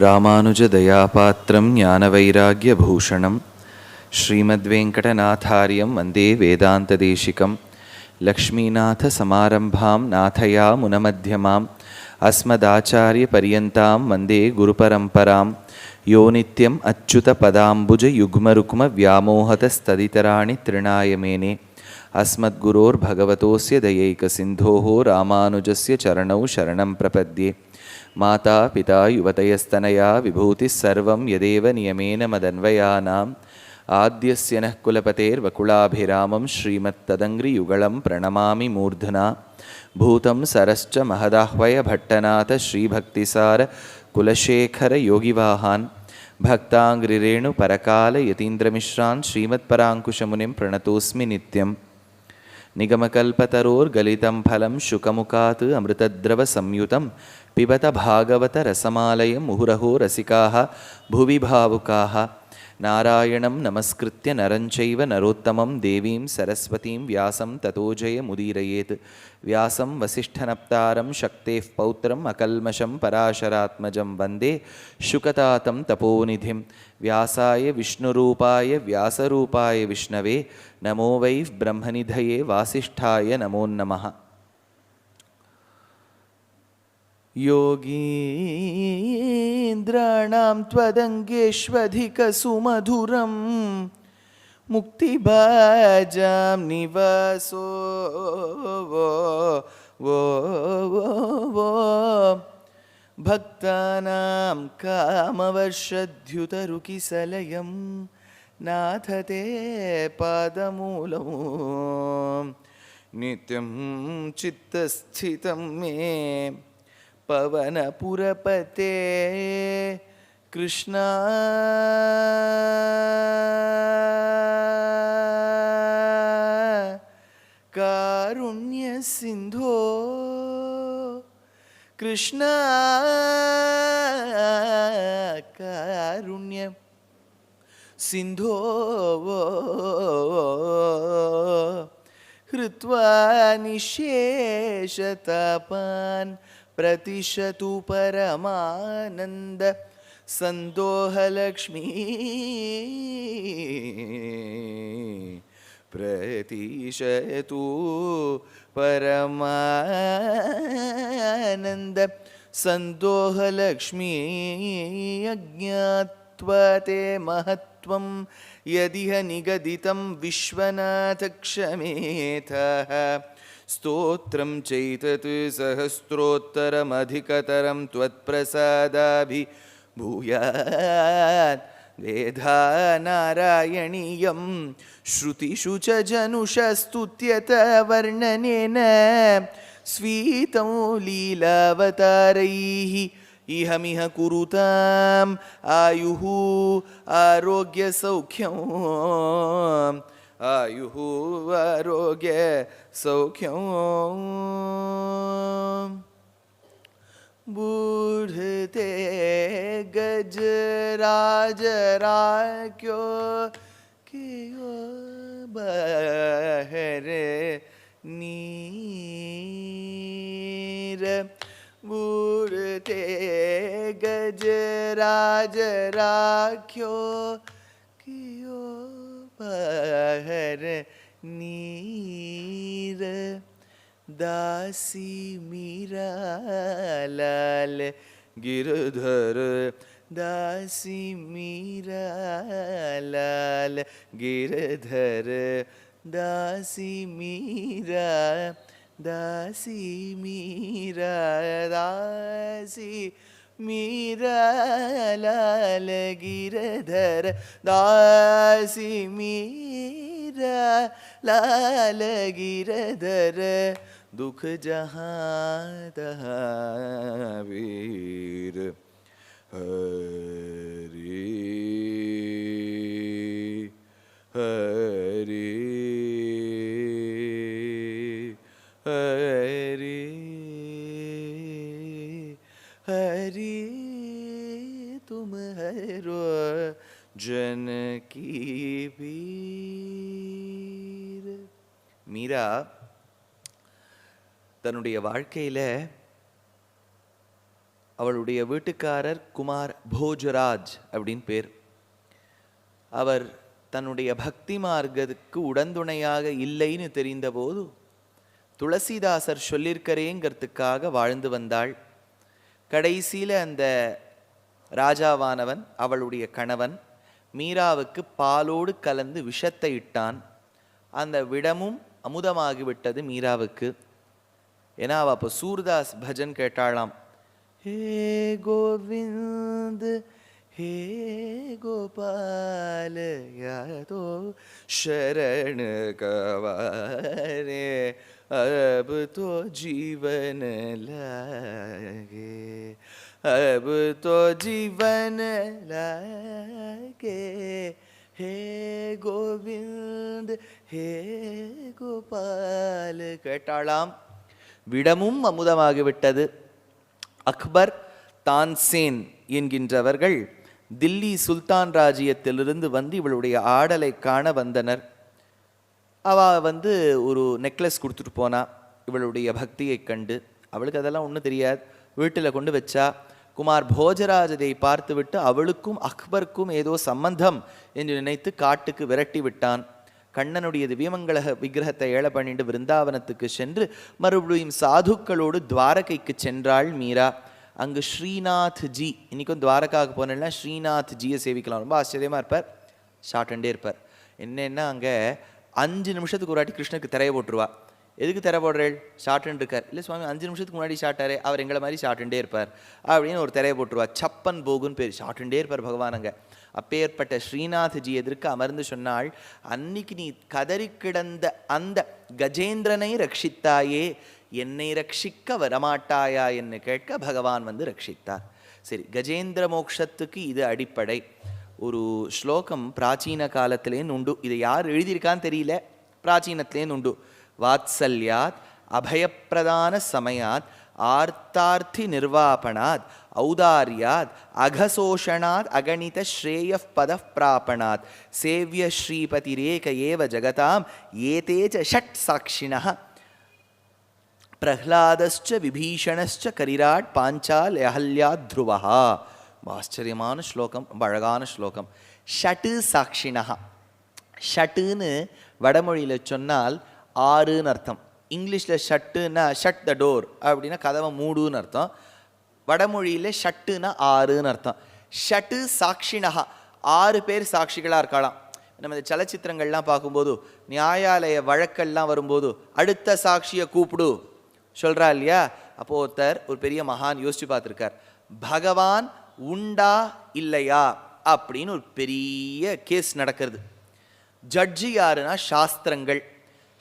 रामानुजदयापात्रं ज्ञानवैराग्यभूषणं श्रीमद्वेङ्कटनाथार्यं वन्दे वेदान्तदेशिकं लक्ष्मीनाथसमारम्भां नाथयामुनमध्यमाम् अस्मदाचार्यपर्यन्तां वन्दे गुरुपरम्परां यो नित्यम् अच्युतपदाम्बुजयुग्मरुक्मव्यामोहतस्तदितराणि तृणाय मेने अस्मद्गुरोर्भगवतोऽस्य दयैकसिन्धोः रामानुजस्य चरणौ शरणं प्रपद्ये। माता पिता युवतयस्तनया विभूतिः सर्वं यदेव नियमेन मदन्वयानाम्। आद्यस्य नः कुलपतेर्वकुलाभिरामं श्रीमत्तदङ्घ्रियुगलं प्रणमामि मूर्धना। भूतं सरश्च महदाह्वय भट्टनाथ श्रीभक्तिसार कुलशेखरयोगिवाहान् भक्ताङ्घ्रिरेणुपरकालयतीन्द्रमिश्रान् श्रीमत्पराङ्कुशमुनिं प्रणतोऽस्मि नित्यम् నిగమకల్పతరోర్గలితం ఫలం శుకముఖాత్ అమృతద్రవ సంయుతం పిబత భాగవత రసమాలయం ముహురహో రసికా భువి భావుకా நாராயணம் நமஸ்கிருத்திய நரஞ்சைவ நரோத்தமம் தேவீம் சரஸ்வதீம் வியாசம் ததோஜய முதீரயேத். வியாசம் வசிஷ்டனப்தாரம் சக்தே பௌத்திரம் அகல்மஷம் பராசராத்மஜம் வந்தே சுகதாத்தம் தபோநிதிம். வியாசாய விஷ்ணுரூபாய வியாசரூபாய விஷ்ணவே நமோ வை பிரம்மநிதயே வாசிஷ்டாய நமோ நம योगी योगीन्द्राणां त्वदङ्गेष्वधिकसुमधुरं मुक्तिबाजां निवासो, वो वो वो वो। भक्तानां कामवर्षद्युतरुकिसलयं नाथ ते पादमूलम्। नित्यं चित्तस्थितं मे पवनपुरपते कृष्णा। कारुण्यसिन्धो कृष्ण। कारुण्य सिन्धो। हृत्वा निशेषतापान् प्रतिशतु परमानन्द सन्दोहलक्ष्मी। प्रतिशतु परमानन्द सन्दोहलक्ष्मी। अज्ञात्वा ते महत्त्वं यदिह निगदितं विश्वनाथक्षमेथः स्तोत्रं चैतत् सहस्रोत्तरमधिकतरं त्वत्प्रसादाभिभूयात्। वेधा नारायणीयं श्रुतिषु च जनुषस्तुत्यत वर्णनेन स्वीतं लीलावतारैः। इहमिह कुरुताम्, आयुः, आरोग्यसौख्यम्। आयु आरोग्य सौख्यों। बूढ़ते गजराज राख्यो क्यों बहर नीर। बूढ़ते गजराज राख्यो बहर नीर दासी मीरा लाल गिरधर दासी मीरा लाल गिरधर दासी मीरा दासी मीरा दासी मीरा लाल गिरधर दासी मीरा लाल गिरधर दुख जहाँ तहाँ वीर हरि की वीर மீரா தன்னுடைய வாழ்க்கையில் அவளுடைய வீட்டுக்காரர் குமார் போஜராஜ் அப்படின்னு பேர் அவர் தன்னுடைய பக்தி மார்க்கத்துக்கு உடந்துணையாக இல்லைன்னு தெரிந்தபோது துளசிதாசர் சொல்லியிருக்கிறேங்கிறதுக்காக வாழ்ந்து வந்தாள் கடைசியில் அந்த ராஜாவானவன் அவளுடைய கணவன் மீராவுக்கு பாலோடு கலந்து விஷத்தை இட்டான் அந்த விடமும் அமுதமாகிவிட்டது மீராவுக்கு ஏன்னா அவள் அப்போ சூர்தாஸ் பஜன் கேட்டாளாம் ஹே கோவிந்த் हे गोपाल यादो शरण कवारे अब तो जीवन लागे अब तो जीवन लागे हे गोविंद हे गोपाल கேட்டாளாம் விடமும் அமுதமாகிவிட்டது அக்பர் தான்சேன் என்கின்றவர்கள் தில்லி சுல்தான் ராஜ்யத்திலிருந்து வந்து இவளுடைய ஆடலை காண வந்தனர் அவ வந்து ஒரு நெக்லஸ் கொடுத்துட்டு போனா இவளுடைய பக்தியை கண்டு அவளுக்கு அதெல்லாம் ஒன்றும் தெரியாது வீட்டில் கொண்டு வச்சா குமார் போஜராஜ் அதை பார்த்துவிட்டு அவளுக்கும் அக்பருக்கும் ஏதோ சம்பந்தம் என்று நினைத்து காட்டுக்கு விரட்டி விட்டான். கண்ணனுடைய திவ்யமங்கள விக்கிரகத்தை ஏழ பண்ணிட்டு விருந்தாவனத்துக்கு சென்று மறுபடியும் சாதுக்களோடு துவாரகைக்கு சென்றாள் மீரா. அங்கு ஸ்ரீநாத் ஜி இன்றைக்கும் துவாரகாவுக்கு போனேன்னா ஸ்ரீநாத் ஜியை சேவிக்கலாம். ரொம்ப ஆச்சரியமா இருப்பார். ஷார்ட் இருப்பார். என்னென்னா அங்கே அஞ்சு நிமிஷத்துக்கு ஒரு வாட்டி கிருஷ்ணருக்கு திரைய போட்டுருவா. எதுக்கு தர போடுறேள் ஷார்ட்ன்னு இருக்கார் இல்லை சுவாமி அஞ்சு நிமிஷத்துக்கு முன்னாடி ஷார்ட்டாரே அவர் எங்களை மாதிரி ஷார்ட்டுண்டே இருப்பார். அப்படின்னு ஒரு திரைய போட்டுருவா. சப்பன் போகுன்னு பேர். ஷார்ட்டுண்டே இருப்பார் பகவானுங்க. அப்பேற்பட்ட ஸ்ரீநாத்ஜி எதிர்க்கு அமர்ந்து சொன்னாள் அன்னைக்கு நீ கதறி கிடந்த அந்த கஜேந்திரனை ரட்சித்தாயே என்னை ரட்சிக்க வரமாட்டாயா? என்று கேட்க பகவான் வந்து ரட்சித்தார். சரி கஜேந்திர மோக்ஷத்துக்கு இது அடிப்படை. ஒரு ஸ்லோகம் பிராச்சீன காலத்திலேன்னு உண்டு. இதை யார் எழுதியிருக்கான்னு தெரியல. பிராச்சீனத்திலேன்னு உண்டு. வாத்சல்யாத் அபயப்பிரதான சமயாத் ஆர்த்தார்த்தி நிர்வாபணாத் ஔதார்யாத் அகசோஷணாத் அகணித ஸ்ரேய பத பிராபணாத் சேவிய ஸ்ரீபதிரேக ஏவ ஜகதாம் ஏதே ஷட் சாட்சிணः பிரஹ்லாதஸ்ச விபீஷணஸ்ச கரிராட் பாஞ்சால் அஹல்யா த்ருவா ஆச்சரியமான ஸ்லோகம் ரொம்ப அழகான ஸ்லோகம். ஷட்டு சாட்சிணா ஷட்டுன்னு வடமொழியில் சொன்னால் ஆறுன்னு அர்த்தம். இங்கிலீஷில் ஷட்டுன்னா ஷட் த டோர் அப்படின்னா கதவை மூடுன்னு அர்த்தம். வடமொழியில் ஷட்டுன்னா ஆறுன்னு அர்த்தம். ஷட்டு சாட்சிணா ஆறு பேர் சாட்சிகளாக இருக்கலாம். நம்ம இந்த சலச்சித்திரங்கள்லாம் பார்க்கும்போது நியாயாலய வழக்கெல்லாம் வரும்போது அடுத்த சாட்சியை கூப்பிடு. சொல்கிறா இல்லையா? அப்போது ஒருத்தர் ஒரு பெரிய மகான் யோசித்து பார்த்துருக்கார். பகவான் உண்டா இல்லையா? அப்படின்னு ஒரு பெரிய கேஸ் நடக்கிறது. ஜட்ஜு யாருன்னா சாஸ்திரங்கள்.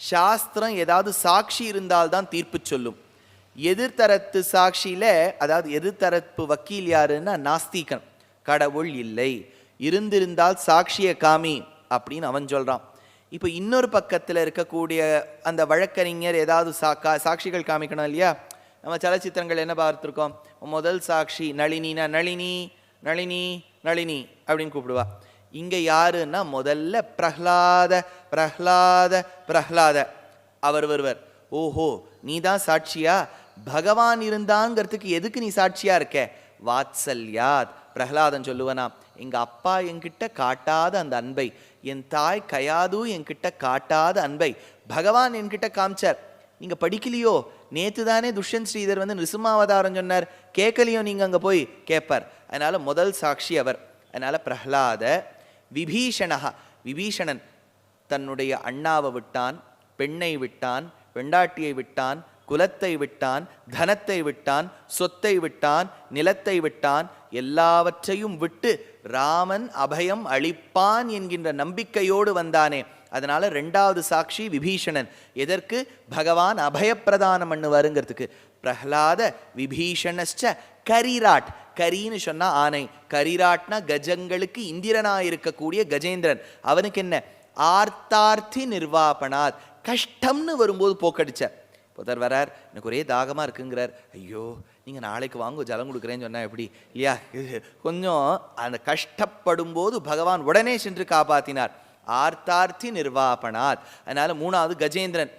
சாஸ்திரம் ஏதாவது சாட்சி இருந்தால்தான் தீர்ப்பு சொல்லும். எதிர்த்தரத்து சாட்சியில் அதாவது எதிர்த்தரப்பு வக்கீல் யாருன்னா நாஸ்திகன். கடவுள் இல்லை. இருந்திருந்தால் சாட்சிய காமி அப்படின்னு அவன் சொல்கிறான் இப்போ இன்னொரு பக்கத்தில் இருக்கக்கூடிய அந்த வழக்கறிஞர் ஏதாவது சா கா சாட்சிகள் காமிக்கணும் இல்லையா? நம்ம சலச்சித்திரங்கள் என்ன பார்த்துருக்கோம்? முதல் சாட்சி நளினினா நளினி நளினி நளினி அப்படின்னு கூப்பிடுவா. இங்கே யாருன்னா முதல்ல பிரஹ்லாத பிரஹ்லாத பிரஹ்லாத. அவர் வருவர். ஓஹோ நீ தான் சாட்சியா? பகவான் இருந்தாங்கிறதுக்கு எதுக்கு நீ சாட்சியா இருக்க? வாத்சல்யாத் பிரஹ்லாதன் சொல்லுவனா. எங்க அப்பா என்கிட்ட காட்டாத அந்த அன்பை என் தாய் கயாது என்கிட்ட காட்டாத அன்பை பகவான் என்கிட்ட காமிச்சார். நீங்க படிக்கலையோ? நேத்து தானே துஷ்யந்த் ஸ்ரீதர் வந்து நிருசிம்மாவதாரம் சொன்னார். கேட்கலையோ நீங்க அங்க போய்? கேட்பார். அதனால முதல் சாட்சி அவர். அதனால பிரஹ்லாத விபீஷணா விபீஷணன் தன்னுடைய அண்ணாவை விட்டான் பெண்ணை விட்டான் பெண்டாட்டியை விட்டான் குலத்தை விட்டான் தனத்தை விட்டான் சொத்தை விட்டான் நிலத்தை விட்டான் எல்லாவற்றையும் விட்டு ராமன் அபயம் அளிப்பான் என்கின்ற நம்பிக்கையோடு வந்தானே. அதனால ரெண்டாவது சாட்சி விபீஷணன். எதற்கு? பகவான் அபயப்பிரதானம் பண்ணுவாருங்கிறதுக்கு பிரஹ்லாத விபீஷணஸ்ட கரிராட். கரின்னு சொன்னா ஆனை. கரிராட்னா கஜங்களுக்கு இந்திரனா இருக்கக்கூடிய கஜேந்திரன். அவனுக்கு என்ன? ஆர்த்தார்த்தி நிர்வாபனாத் கஷ்டம்னு வரும்போது போக்கடிச்ச. புதர் வரார் எனக்கு ஒரே தாகமாக இருக்குங்கிறார். ஐயோ நீங்கள் நாளைக்கு வாங்க ஜலம் கொடுக்குறேன்னு சொன்னா எப்படி? இல்லையா இது கொஞ்சம் அந்த கஷ்டப்படும் போது பகவான் உடனே சென்று காப்பாத்தினார். ஆர்த்தார்த்தி நிர்வாபனாத் அதனால மூணாவது கஜேந்திரன்.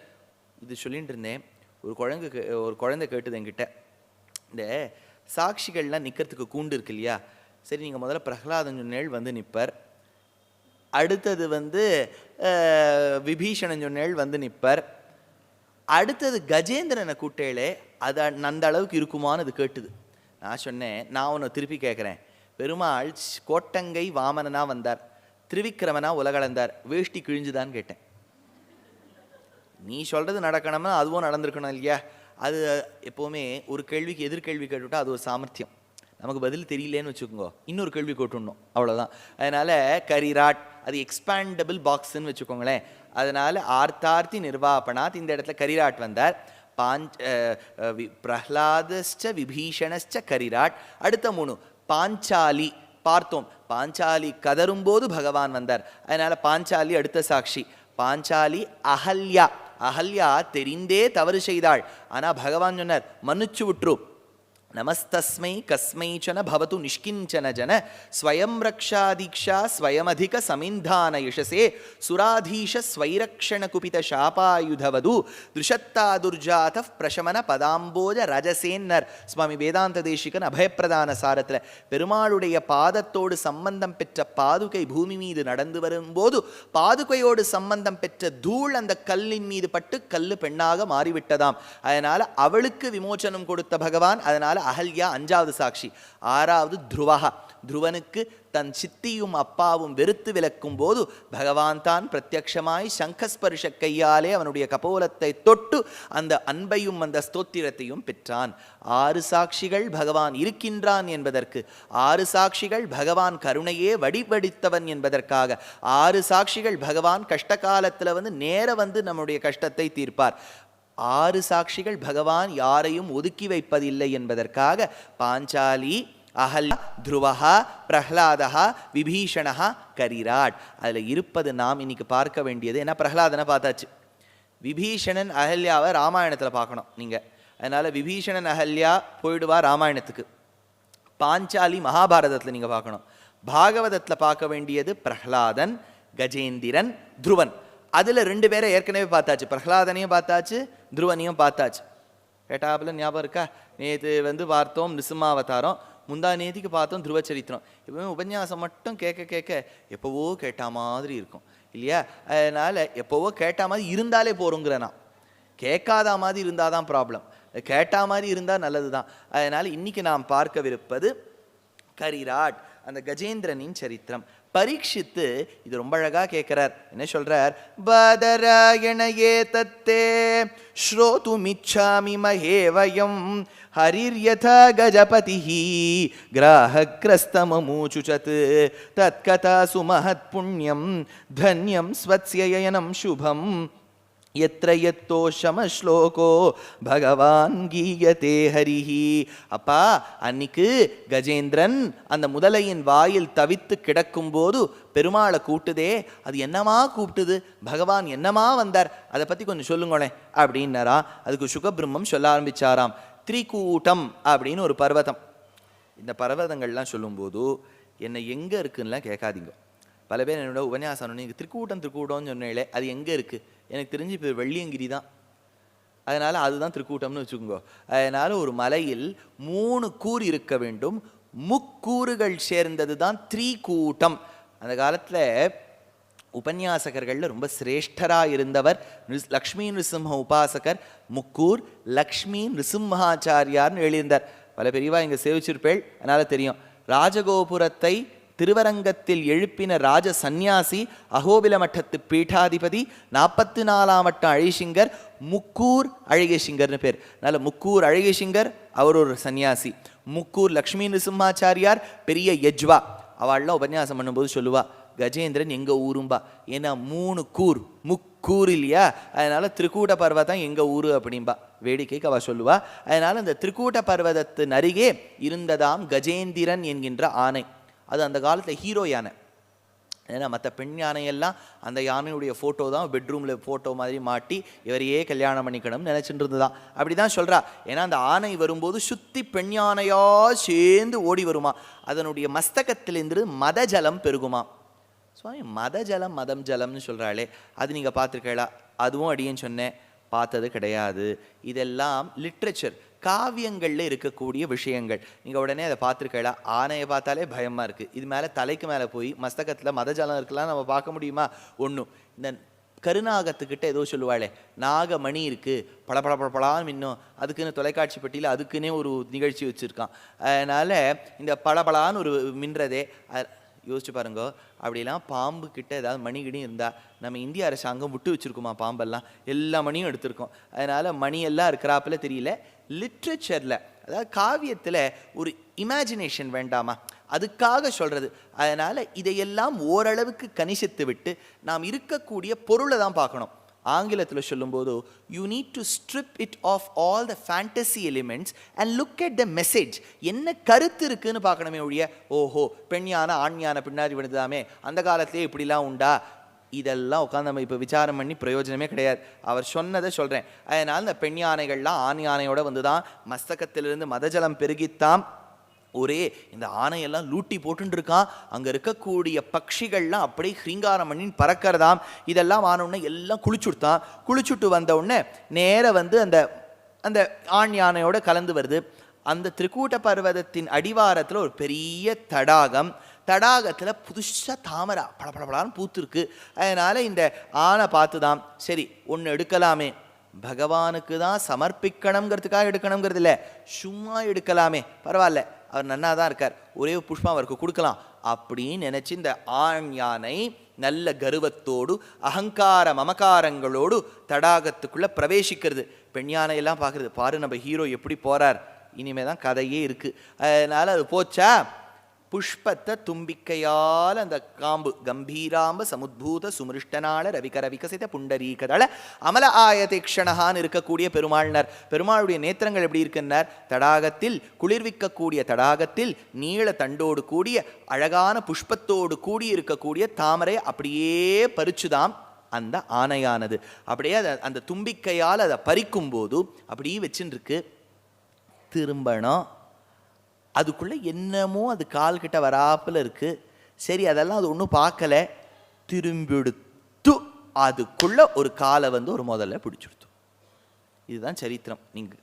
இது சொல்லிட்டு இருந்தேன். ஒரு குழந்தை கே- ஒரு குழந்தை கேட்டுது என்கிட்ட. இந்த சாட்சிகள்லாம் நிற்கிறதுக்கு கூண்டு இருக்கு இல்லையா? சரி நீங்கள் முதல்ல பிரகலாதன் சொன்னேள் வந்து நிற்பர் அடுத்தது வந்து அஹ், விபீஷணன் சொன்னேள் வந்து நிற்பர் அடுத்தது கஜேந்திரனை கூட்டேளே அது அந்த அளவுக்கு இருக்குமான்னு அது கேட்டுது. நான் சொன்னேன் நான் உன்னை திருப்பி கேட்குறேன் பெருமாள் கோட்டங்கை வாமனனா வந்தார். திருவிக்கிரமனா உலகளந்தார். வேஷ்டி கிழிஞ்சுதான்னு கேட்டேன். நீ சொல்கிறது நடக்கணும்னா அதுவும் நடந்திருக்கணும் இல்லையா? அது எப்போவுமே ஒரு கேள்விக்கு எதிர்கேள்வி கேட்டுவிட்டா அது ஒரு சாமர்த்தியம். நமக்கு பதில் தெரியலேன்னு வச்சுக்கோங்க. இன்னொரு கேள்வி கேட்டுடணும் அவ்வளோதான் அதனால் கரிராட் அது எக்ஸ்பேண்டபிள் பாக்ஸ்ன்னு வச்சுக்கோங்களேன். அதனால் ஆர்த்தார்த்தி நிர்வாபனாத் இந்த இடத்துல கரிராட் வந்தார். பாஞ்ச் பிரஹ்லாதஸ்ட விபீஷணஸ்ட கரிராட் அடுத்த மூணு பாஞ்சாலி பார்த்தோம். பாஞ்சாலி கதரும்போது பகவான் வந்தார். அதனால் பாஞ்சாலி அடுத்த சாட்சி. பாஞ்சாலி அகல்யா. அகல்யா தெரிந்தே தவறு செய்தாள். ஆனால் பகவான் சொன்னார் மன்னிச்சு விட்டுரு. நமஸ்தஸ்மை கஸ்மைச்சன பவத்து நிஷ்கிஞ்சன ஜன ஸ்வயம் ரக்ஷாதீக்ஷா ஸ்வயமதிக சமிந்தான யசசே சுராதீஷ ஸ்வைரக்ஷண குபித சாபாயுதவது திருஷத்தா துர்ஜாத பிரசமன பதாம்போஜ ரஜசேன்னர் சுவாமி வேதாந்த தேசிகன் அபயப்பிரதான சாரத்தில் பெருமாளுடைய பாதத்தோடு சம்பந்தம் பெற்ற பாதுகை பூமி மீது நடந்து வரும்போது பாதுகையோடு சம்பந்தம் பெற்ற தூள் அந்த கல்லின் மீது பட்டு கல்லு பெண்ணாக மாறிவிட்டதாம் அதனால் அவளுக்கு விமோச்சனம் கொடுத்த பகவான் அதனால் அகல்யா அஞ்சாவது சாட்சி. ஆறாவது துருவகா துருவனுக்கு தன் சித்தியும் அப்பாவும் வெறுத்து விலக்கும் போது பகவான் தான் பிரத்யக்ஷமாய் சங்கஸ்பர்ஷ கையாலே அவனுடைய கபோலத்தை தொட்டு அந்த அன்பையும் அந்த ஸ்தோத்திரத்தையும் பெற்றான். ஆறு சாட்சிகள் பகவான் இருக்கின்றான் என்பதற்கு ஆறு சாட்சிகள் பகவான் கருணையே வடிவடித்தவன் என்பதற்காக ஆறு சாட்சிகள் பகவான் கஷ்ட காலத்துல வந்து நேர வந்து நம்முடைய கஷ்டத்தை தீர்ப்பார். ஆறு சாட்சிகள் பகவான் யாரையும் ஒதுக்கி வைப்பதில்லை என்பதற்காக பாஞ்சாலி அகல் துருவஹா பிரஹ்லாதா விபீஷணஹா கரிராட். அதில் இருப்பது நாம் இன்னைக்கு பார்க்க வேண்டியது. என்ன பிரஹ்லாதனை பார்த்தாச்சு. விபீஷணன் அகல்யாவை ராமாயணத்தில் பார்க்கணும் நீங்கள் அதனால் விபீஷணன் அகல்யா போயிடுவா ராமாயணத்துக்கு. பாஞ்சாலி மகாபாரதத்தில் நீங்கள் பார்க்கணும். பாகவதத்தில் பார்க்க வேண்டியது பிரஹ்லாதன் கஜேந்திரன் துருவன். அதில் ரெண்டு பேரை ஏற்கனவே பார்த்தாச்சு. பிரகலாதனையும் பார்த்தாச்சு துருவனையும் பார்த்தாச்சு. கேட்டாப்புல ஞாபகம் இருக்கா? நேற்று வந்து பார்த்தோம் நிசுமாவதாரம் முந்தா நேதிக்கு பார்த்தோம் துருவ சரித்திரம். இப்போ உபன்யாசம் மட்டும் கேட்க கேட்க எப்போவோ கேட்ட மாதிரி இருக்கும். இல்லையா? அதனால் எப்போவோ கேட்ட மாதிரி இருந்தாலே போகிறோங்கிறனா நான் கேட்காத மாதிரி இருந்தால் தான் ப்ராப்ளம் கேட்டா மாதிரி இருந்தால் நல்லது தான் அதனால் இன்றைக்கி நாம் பார்க்கவிருப்பது கரிராட். அந்த கஜேந்திரனின் சரித்திரம். பரீட்சித்து இது ரொம்ப அழகா கேட்கிறார் என்ன சொல்றார்? பதராயணையே தத்தே ஸ்ரோதுமிச்சாமி மகேவயம் ஹரிர்யதா கஜபதி கிராஹக்ரஸ்தமமூச்சுச்சத் தத்கதா சுமஹத் புண்ணியம் தன்யம் ஸ்வத்ஸ்யயனம் சுபம். எத்திர எத்தோஷம ஸ்லோகோ பகவான் கீயதே ஹரிஹி. அப்பா அன்னைக்கு கஜேந்திரன் அந்த முதலையின் வாயில் தவித்து கிடக்கும்போது பெருமாளை கூட்டுதே அது என்னமா கூப்பிட்டுது? பகவான் என்னமா வந்தார்? அதை பற்றி கொஞ்சம் சொல்லுங்களேன் அப்படின்னாரா. அதுக்கு சுகபிரம்மம் சொல்ல ஆரம்பிச்சாராம். திரிகூட்டம் அப்படின்னு ஒரு பர்வதம். இந்த பர்வதங்கள்லாம் சொல்லும்போது என்னை எங்கே இருக்குன்னுலாம் கேட்காதீங்க. பல பேர் என்னோட உபன்யாசம் நீங்கள் திருக்கூட்டம் திருக்கூட்டம்னு சொன்னீங்களே அது எங்கே இருக்குது எனக்கு தெரிஞ்சு இப்போ வெள்ளியங்கிரி தான். அதனால் அதுதான் திருக்கூட்டம்னு வச்சுக்கோங்க. அதனால் ஒரு மலையில் மூணு கூர் இருக்க வேண்டும். முக்கூறுகள் சேர்ந்தது தான் த்ரீ கூட்டம் அந்த காலத்தில் உபன்யாசகர்களில் ரொம்ப சிரேஷ்டராக இருந்தவர் லக்ஷ்மி நிருசிம்ம உபாசகர் முக்கூர் லக்ஷ்மி நிருசிம்மாச்சாரியார்னு எழுதியிருந்தார். பல பெரியவா இங்கே சேவிச்சிருப்பேள் அதனால் தெரியும். ராஜகோபுரத்தை திருவரங்கத்தில் எழுப்பின ராஜ சந்நியாசி அகோபில மட்டத்து பீட்டாதிபதி நாற்பத்தி நாலாம் வட்டம் அழகிசிங்கர் முக்கூர் அழகிசிங்கர்னு பேர். அதனால முக்கூர் அழகிசிங்கர் அவர் ஒரு சன்னியாசி முக்கூர் லக்ஷ்மி நிருசிம்மாச்சாரியார் பெரிய யஜ்வா. அவள்லாம் உபன்யாசம் பண்ணும்போது சொல்லுவா கஜேந்திரன் எங்கள் ஊரும்பா? ஏன்னா மூணு கூர் முக்கூர் இல்லையா? அதனால் திருக்கூட்ட பர்வதம் எங்கள் ஊர் அப்படிம்பா. வேடிக்கைக்கு அவள் சொல்லுவா. அதனால் இந்த திருக்கூட்ட பர்வதத்தின் அருகே இருந்ததாம் கஜேந்திரன் என்கின்ற ஆணை அது அந்த காலத்தில் ஹீரோ யானை. ஏன்னா மற்ற பெண் யானையெல்லாம் அந்த யானையுடைய ஃபோட்டோ தான் பெட்ரூமில் ஃபோட்டோ மாதிரி மாட்டி இவரையே கல்யாணம் பண்ணிக்கணும்னு நினச்சிட்டு இருந்ததான் அப்படி தான் சொல்கிறா ஏன்னா அந்த ஆணை வரும்போது சுற்றி பெண் யானையாக சேர்ந்து ஓடி வருமா. அதனுடைய மஸ்தகத்திலிருந்து மத ஜலம் பெருகுமா. சுவாமி மத ஜலம் மதம் ஜலம்னு சொல்கிறாளே அது நீங்கள் பார்த்துருக்கீங்களா? அதுவும் அடியேன்னு சொன்னேன். பார்த்தது கிடையாது. இதெல்லாம் லிட்ரேச்சர் காவியங்களில் இருக்கக்கூடிய விஷயங்கள். நீங்கள் உடனே அதை பார்த்துருக்கலாம் ஆனையை பார்த்தாலே பயமாக இருக்குது இது மேலே தலைக்கு மேலே போய் மஸ்தகத்தில் மதஜலம் இருக்கலாம் நம்ம பார்க்க முடியுமா? ஒன்றும் இந்த கருநாகத்துக்கிட்ட ஏதோ சொல்லுவாளே நாகமணி இருக்குது பளபள பளபளான்னு இன்னும் அதுக்குன்னு தொலைக்காட்சி பெட்டியில் அதுக்குன்னே ஒரு நிகழ்ச்சி வச்சுருக்கான். அதனால் இந்த பளபளான்னு ஒரு மின்றதே. யோசிச்சு பாருங்க. அப்படிலாம் பாம்பு கிட்ட ஏதாவது மணிகிணி இருந்தால் நம்ம இந்திய அரசாங்கம் விட்டு வச்சுருக்குமா பாம்பெல்லாம்? எல்லா மணியும் எடுத்திருக்கோம். அதனால் மணியெல்லாம் இருக்கிறாப்புல தெரியல. லிட்ரேச்சரில் அதாவது காவியத்தில் ஒரு இமேஜினேஷன் வேண்டாமா? அதுக்காக சொல்கிறது அதனால் இதையெல்லாம் ஓரளவுக்கு கணிசித்து விட்டு நாம் இருக்கக்கூடிய பொருளை தான் பார்க்கணும். ஆங்கிலத்தில் சொல்லும்போது you need to strip it off all the fantasy elements and look at the message என்ன கருத்து இருக்குன்னு பார்க்கணுமே ஒழிய ஓஹோ பெண் யானை ஆண் யானை பின்னாடி விழுந்தாமே அந்த காலத்திலே இப்படிலாம் உண்டா? இதெல்லாம் உட்காந்து நம்ம இப்போ விசாரம் பண்ணி பிரயோஜனமே கிடையாது. அவர் சொன்னதை சொல்கிறேன் அதனால் இந்த பெண் யானைகள்லாம் ஆண் யானையோட வந்து தான் மஸ்தகத்திலிருந்து மதஜலம் பெருகித்தாம் ஒரே இந்த ஆணையெல்லாம் லூட்டி போட்டுருக்கான் அங்கே இருக்கக்கூடிய பட்சிகள்லாம் அப்படியே ஹ்ரீங்காரம் பண்ணி பறக்கிறதாம். இதெல்லாம் ஆனவுடனே எல்லாம் குளிச்சுட்டான் குளிச்சுட்டு வந்த உடனே நேராக வந்து அந்த அந்த ஆண் யானையோட கலந்து வருது. அந்த திரிகூட்ட பர்வதத்தின் அடிவாரத்தில் ஒரு பெரிய தடாகம். தடாகத்தில் புதுசாக தாமரா பளபளபளான்னு பூத்துருக்கு. அதனால் இந்த ஆணை பார்த்து தான் சரி ஒன்று எடுக்கலாமே. பகவானுக்கு தான் சமர்ப்பிக்கணுங்கிறதுக்காக எடுக்கணுங்கிறது இல்லை. சும்மா எடுக்கலாமே. பரவாயில்ல. அவர் நன்னா தான் இருக்கார். ஒரே புஷ்பம் அவருக்கு கொடுக்கலாம். அப்படின்னு நினச்சி இந்த ஆண் யானை நல்ல கர்வத்தோடு அகங்கார மமகாரங்களோடு தடாகத்துக்குள்ளே பிரவேசிக்கிறது. பெண் யானையெல்லாம் பார்க்குறது. பாரு நம்ம ஹீரோ எப்படி போகிறார் இனிமே தான் கதையே இருக்குது அதனால் அது போச்சா? புஷ்பத்தை தும்பிக்கையால் அந்த காம்பு கம்பீராம்ப சமுத்பூத சுமிருஷ்டனால ரவிகர விகசித புண்டரீகதள அமல ஆயதேக்ஷணகான்னு இருக்கக்கூடிய பெருமாள்னர். பெருமாளுடைய நேத்திரங்கள் எப்படி இருக்குன்னார்? தடாகத்தில் குளிர்விக்கக்கூடிய தடாகத்தில் நீள தண்டோடு கூடிய அழகான புஷ்பத்தோடு கூடி இருக்கக்கூடிய தாமரை அப்படியே பறிச்சுதாம். அந்த ஆணையானது. அப்படியே அதை அந்த தும்பிக்கையால் அதை பறிக்கும்போது அப்படியே வச்சுருக்கு திரும்பணும். அதுக்குள்ளே என்னமோ அது கால் வராப்பில் இருக்குது சரி அதெல்லாம் அது ஒன்றும் பார்க்கல. திரும்பிடுத்து அதுக்குள்ளே ஒரு காலை வந்து ஒரு முதல்ல பிடிச்சிடுத்து. இதுதான் சரித்திரம். நீங்கள்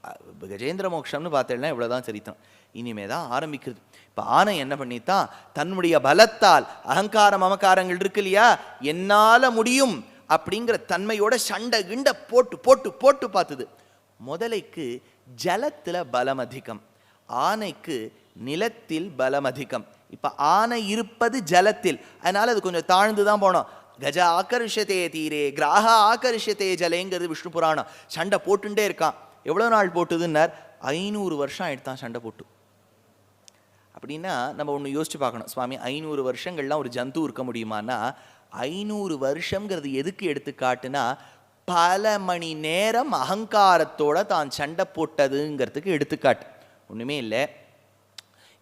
கஜேந்திர மோக்ஷம்னு பார்த்தீங்கன்னா இவ்வளோதான் சரித்திரம். இனிமே தான் ஆரம்பிக்கிறது. இப்போ ஆனை என்ன பண்ணித்தான் தன்னுடைய பலத்தால் அகங்காரம் அமக்காரங்கள் இருக்கு இல்லையா? என்னால் முடியும் அப்படிங்கிற தன்மையோட சண்டை கிண்ட போட்டு போட்டு போட்டு பார்த்துது. முதலைக்கு ஜலத்தில் பலம் அதிகம். ஆனைக்கு நிலத்தில் பலம் அதிகம். இப்போ ஆனை இருப்பது ஜலத்தில். அதனால் அது கொஞ்சம் தாழ்ந்து தான் போனோம் கஜ ஆக்கர்ஷத்தே தீரே கிராக ஆக்கர்ஷத்தே ஜலேங்கிறது விஷ்ணு புராணம். சண்டை போட்டுட்டே இருக்கான். எவ்வளோ நாள் போட்டுதுன்னார்? ஐநூறு வருஷம் ஆயிடுத்தான் சண்டை போட்டு. அப்படின்னா நம்ம ஒன்று யோசிச்சு பார்க்கணும். சுவாமி ஐநூறு வருஷங்கள்லாம் ஒரு ஜந்து இருக்க முடியுமான்னா ஐநூறு வருஷங்கிறது எதுக்கு எடுத்துக்காட்டுனா பல மணி நேரம் அகங்காரத்தோட தான் சண்டை போட்டதுங்கிறதுக்கு எடுத்துக்காட்டு. ஒன்றுமே இல்லை.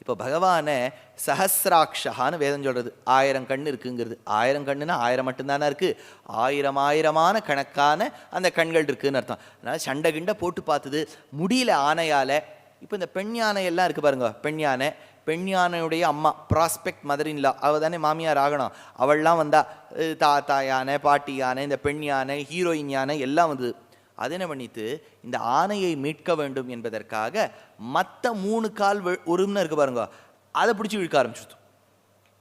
இப்போ பகவானை சஹசிராட்சகான்னு வேதம் சொல்கிறது ஆயிரம் கண் இருக்குங்கிறது. ஆயிரம் கண்ணுனா ஆயிரம் மட்டும்தானே இருக்குது ஆயிரம் ஆயிரமான கணக்கான அந்த கண்கள் இருக்குதுன்னு அர்த்தம். அதனால் சண்டை கிண்டை போட்டு பார்த்தது முடியல ஆனையால் இப்போ இந்த பெண் யானை எல்லாம் இருக்குது பாருங்க. பெண் யானை. பெண் யானையுடைய அம்மா ப்ராஸ்பெக்ட் மதரின்லா இன்லா அவள் தானே மாமியார் ஆகணும். அவள்லாம் வந்தா தாத்தா யானை பாட்டி யானை இந்த பெண் யானை ஹீரோயின் யானை எல்லாம் வந்தது. அது என்ன பண்ணித்து இந்த ஆணையை மீட்க வேண்டும் என்பதற்காக மற்ற மூணு கால் ஒருன்னு ஒரும்னு இருக்கு பாருங்க. அதை பிடிச்சி இழுக்க ஆரம்பிச்சுது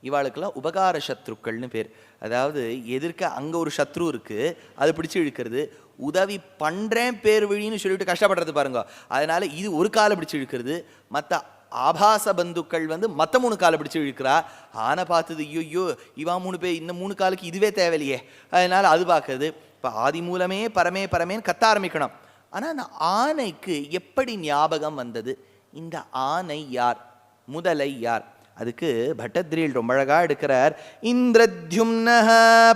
இவாளுக்கெல்லாம் உபகார சத்ருக்கள்னு பேர். அதாவது எதிர்க்க அங்கே ஒரு சத்ரு இருக்குது அதை பிடிச்சி இழுக்கிறது. உதவி பண்ணுறேன் பேர் வழின்னு சொல்லிட்டு கஷ்டப்படுறது பாருங்க. அதனால் இது ஒரு காலை பிடிச்சி இழுக்கிறது. மற்ற ஆபாச பந்துக்கள் வந்து மற்ற மூணு காலை பிடிச்சி இழுக்கிறா. ஆனை பார்த்தது ஐயோ இவா மூணு பேர் இந்த மூணு காலுக்கு இதுவே தேவையில்லையே. அதனால் அது பார்க்குறது. இப்போ ஆதி மூலமே பரமே பரமேன்னு கத்த ஆரம்பிக்கணும். ஆனால் அந்த ஆனைக்கு எப்படி ஞாபகம் வந்தது? இந்த ஆனை யார்? முதலை யார்? அதுக்கு பட்டத்ரியில் ரொம்ப அழகா எடுக்கிறார். இந்திரத்யும்ன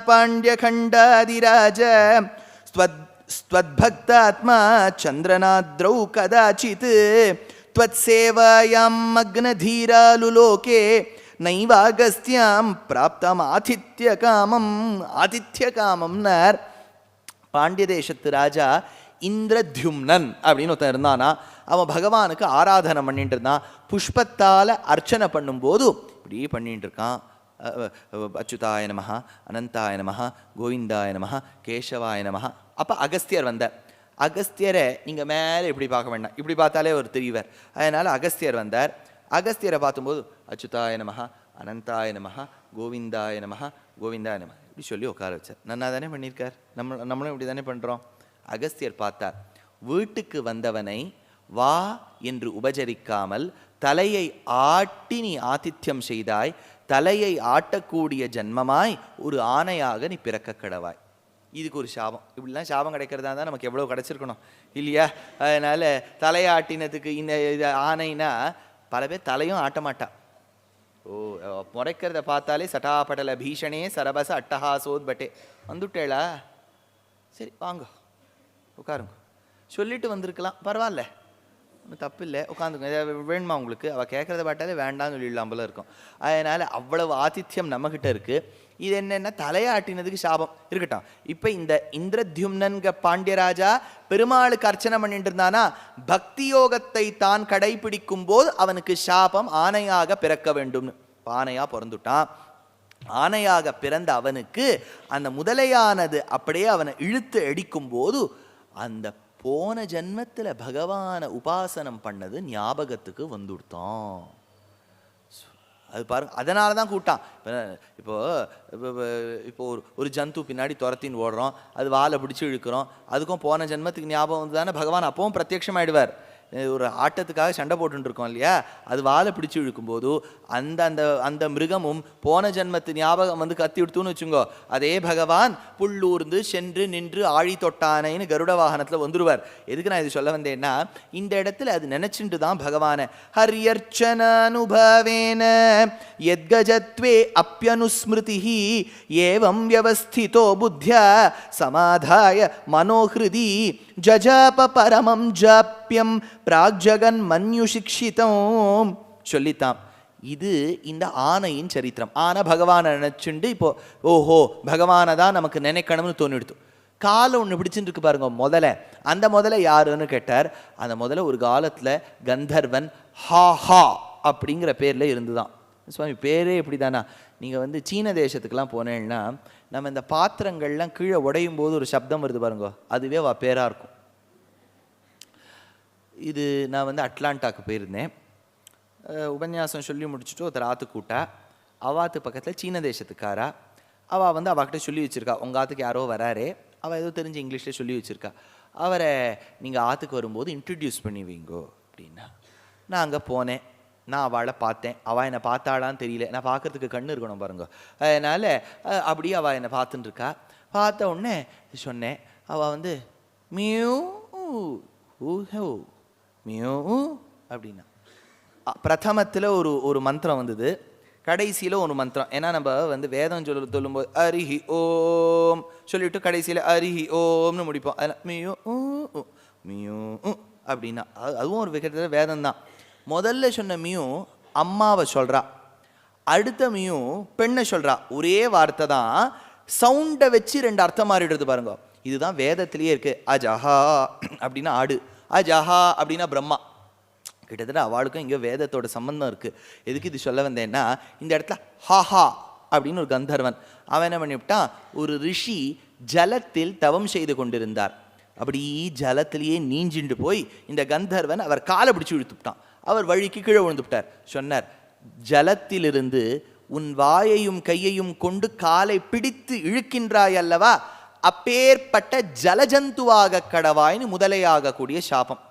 பாண்டியகண்டாதிராஜ ஸ்வத்பக்தாத்மா சந்திரநாத்ரௌ கதாச்சித் त्वत्सेवायां मग्नधीरालुलोके नैवागस्त्यां प्राप्तमातिथ्यकामम् आतिथ्यकामं नर् பாண்டிய தேசத்து ராஜா இந்திரத்யும்னன் அப்படின்னு ஒருத்தன் இருந்தானா அவன் பகவானுக்கு ஆராதனை பண்ணிட்டு இருந்தான். புஷ்பத்தால் அர்ச்சனை பண்ணும்போது இப்படி பண்ணிட்டு இருக்கான். அச்சுதாய நமஹா அனந்தாய நமஹா கோவிந்தாய நமஹா கேசவாய நமஹா. அப்போ அகஸ்தியர் வந்தார் அகஸ்தியரை நீங்கள் மேலே இப்படி பார்க்க வேண்டாம். இப்படி பார்த்தாலே ஒரு தெரியவர் அதனால் அகஸ்தியர் வந்தார். அகஸ்தியரை பார்த்தும்போது அச்சுதாய நமஹா அனந்தாய நமஹா கோவிந்தாய நமஹா கோவிந்தாய நமஹா. அப்படி சொல்லி உட்கார வச்சார். நன்னா தானே பண்ணியிருக்கார்? நம்ம நம்மளும் இப்படி தானே பண்ணுறோம் அகஸ்தியர் பார்த்தார் வீட்டுக்கு வந்தவனை வா என்று உபச்சரிக்காமல் தலையை ஆட்டி நீ ஆதித்யம் செய்தாய் தலையை ஆட்டக்கூடிய ஜன்மமாய் ஒரு ஆணையாக நீ பிறக்க கடவாய். இதுக்கு ஒரு சாபம். இப்படிலாம் சாபம் கிடைக்கிறதா இருந்தால் நமக்கு எவ்வளோ கிடச்சிருக்கணும். இல்லையா? அதனால் தலையாட்டினத்துக்கு இந்த இது ஆணைனா பல பேர் தலையும் ஆட்ட மாட்டான் ஓ அஹ், முறைக்கிறத பார்த்தாலே சட்டாபடல பீஷணே சரபச அட்டஹாசோத் பட்டே வந்துட்டேளா சரி வாங்க உட்காருங்க சொல்லிட்டு வந்திருக்கலாம் பரவாயில்ல தப்பு இல்லை உட்காந்துங்க ஏதாவது வேணுமா உங்களுக்கு? அவள் கேட்குறத பாட்டாலே வேண்டாம்னு சொல்லிடலாம் போல இருக்கும். அதனால் அவ்வளவு ஆதித்யம் நம்மக்கிட்ட இருக்குது இது என்னென்ன தலையாட்டினதுக்கு சாபம் இருக்கட்டும். இப்போ இந்த இந்திரத்யும்னன்க பாண்டியராஜா பெருமாளுக்கு அர்ச்சனை பண்ணிட்டு இருந்தானா பக்தி யோகத்தை தான் கடைபிடிக்கும் போது அவனுக்கு சாபம் ஆணையாக பிறக்க வேண்டும்னு. பானையாக ஆணையா பிறந்துட்டான். ஆணையாக பிறந்த அவனுக்கு அந்த முதலையானது அப்படியே அவனை இழுத்து அடிக்கும் போது அந்த போன ஜென்மத்தில் பகவானை உபாசனம் பண்ணது ஞாபகத்துக்கு வந்துடுத்தோம் அது பாருங்க அதனால தான் கூட்டான் இப்போ இப்போ இப்போ ஒரு ஒரு ஜந்து பின்னாடி துரத்தின்னு ஓடுறோம் அது வாலை பிடிச்சி இழுக்கிறோம் அதுக்கும் போன ஜென்மத்துக்கு ஞாபகம் வந்து தானே பகவான் அப்பவும் பிரத்யட்சமாயிடுவார். ஒரு ஆட்டத்துக்காக சண்டை போட்டுருக்கோம் இல்லையா? அது வாழை பிடிச்சி இழுக்கும்போது அந்த அந்த அந்த மிருகமும் போன ஜென்மத்து ஞாபகம் வந்து கத்தி விடுத்துன்னு வச்சுங்கோ. அதே பகவான் புல்லூர்ந்து சென்று நின்று ஆழி தொட்டானைன்னு கருட வாகனத்தில் வந்துருவார். எதுக்கு நான் இது சொல்ல வந்தேன்னா இந்த இடத்துல அது நினைச்சுட்டு தான் பகவானை. ஹரியர்ச்சனானுபவேன எத்கஜத்வே அப்பியனுஸ்மிருதி ஏவம் வியவஸ்திதோ புத்தியா சமாதாய மனோஹிருதி ஜஜாப பரமம் ஜாப்பியம் பிராக்ஜகன் மன்யுஷிக்ஷிதம் சொல்லித்தான். இது இந்த ஆனையின் சரித்திரம். ஆனை பகவானை நினச்சுண்டு இப்போ ஓஹோ பகவானை தான் நமக்கு நினைக்கணும்னு தோணிடுத்து காலை ஒன்று பிடிச்சுட்டு இருக்கு பாருங்க முதல்ல அந்த முதல்ல யாருன்னு கேட்டார். அந்த முதல்ல ஒரு காலத்தில் கந்தர்வன் ஹா ஹா அப்படிங்கிற பேரில் இருந்துதான். சுவாமி பேரே இப்படி தானா நீங்கள் வந்து சீன தேசத்துக்கெல்லாம் போனேன்னா நம்ம இந்த பாத்திரங்கள்லாம் கீழே உடையும் போது ஒரு சப்தம் வருது பாருங்க. அதுவே வா பேராக இருக்கும். இது நான் வந்து அட்லாண்டாக்கு போயிருந்தேன். உபன்யாசம் சொல்லி முடிச்சுட்டு ஒருத்தர் ஆத்து கூட்டா அவாத்து பக்கத்தில் சீன தேசத்துக்காரா. அவள் வந்து அவகிட்ட சொல்லி வச்சுருக்கா. உங்கள் ஆற்றுக்கு யாரோ வராரே. அவள் ஏதோ தெரிஞ்சு இங்கிலீஷில் சொல்லி வச்சுருக்கா. அவரை நீங்கள் ஆற்றுக்கு வரும்போது இன்ட்ரடியூஸ் பண்ணி வைங்கோ அப்படின்னா நான் அங்கே போனேன். நான் அவளை பார்த்தேன். அவள் என்னை பார்த்தாளான்னு தெரியல. நான் பார்க்கறதுக்கு கண்ணு இருக்கணும் பாருங்க. அதனால் அப்படியே அவள் என்னை பார்த்துட்டுருக்கா. பார்த்த உடனே சொன்னேன். அவள் வந்து மியூ ஊஹோ மியூ அப்படின்னா. பிரதமத்தில் ஒரு ஒரு மந்திரம் வந்தது. கடைசியில் ஒரு மந்திரம். ஏன்னா நம்ம வந்து வேதம் சொல்ல சொல்லும்போது அரிஹி ஓம் சொல்லிட்டு கடைசியில் அரிஹி ஓம்னு முடிப்போம். அதில் மியூ ஊ, மியூ ஊ அப்படின்னா. அது- அதுவும் ஒரு விதத்தில் வேதம் தான் முதல்ல சொன்ன மியூ அம்மாவை சொல்கிறா அடுத்த மியூ பெண்ணை சொல்கிறா ஒரே வார்த்தை தான் சவுண்டை வச்சு ரெண்டு அர்த்தம் மாறிடுறது பாருங்க. இதுதான் வேதத்திலேயே இருக்குது அஜஹா அப்படின்னா ஆடு. அஜஹா அப்படின்னா பிரம்மா. கிட்டத்தட்ட அவளுக்கும் இங்கே வேதத்தோட சம்பந்தம் இருக்குது எதுக்கு இது சொல்ல வந்தேன்னா இந்த இடத்துல ஹாஹா அப்படின்னு ஒரு கந்தர்வன். அவன் என்ன பண்ணிவிட்டான் ஒரு ரிஷி ஜலத்தில் தவம் செய்து கொண்டிருந்தார். அப்படி ஜலத்திலேயே நீஞ்சிண்டு போய் இந்த கந்தர்வன் அவர் காலை பிடிச்சி இழுத்துட்டான் அவர் வழிக்கு கீழே விழுந்துவிட்டார். சொன்னார் ஜலத்திலிருந்து உன் வாயையும் கையையும் கொண்டு காலை பிடித்து இழுக்கின்றாய் அல்லவா? அப்பேற்பட்ட ஜலஜந்துவாக கடவாய்னு முதலையாகக்கூடிய சாபம்.